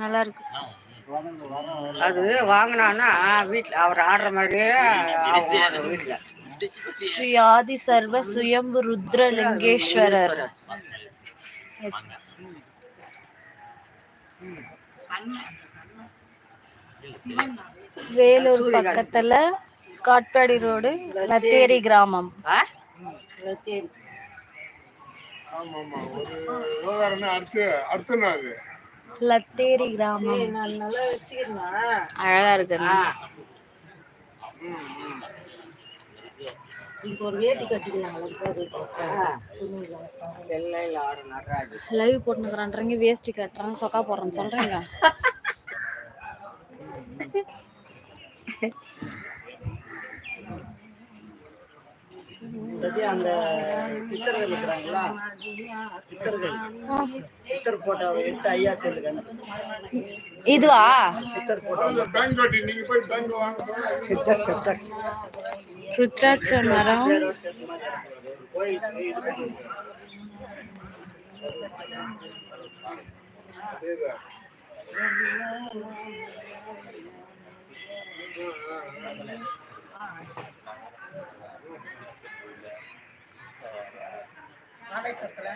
நல்லா இருக்கு அது வாங்கினான்னா வீட்டில் அவர் ஆடுற மாதிரியே வீட்டில் ஸ்ரீ ஆதி சர்வ சுயம்பு ருத்ரலிங்கேஸ்வரர். வேலூர் பக்கத்துல காட்பாடி ரோடு லத்தேரி கிராமம். லத்தேரி கிராமம். அழகா இருக்கு. லைவ் போட்டுக்கிறேன்றீங்க வேஷ்டி கட்டுறேன் சொக்கா போடுறேன்னு சொல்றீங்க அந்த சித்தர்கள் இருக்கிறாங்களா? சித்தர்கள். சித்தர் போட்டோ எடுத்து ஐயா சொல்லுங்க. இதுவா? சித்தர் போட்டோ. சித்தர் சித்தர். ருத்ராட்ச மரம். கோயில். பேசுறதுல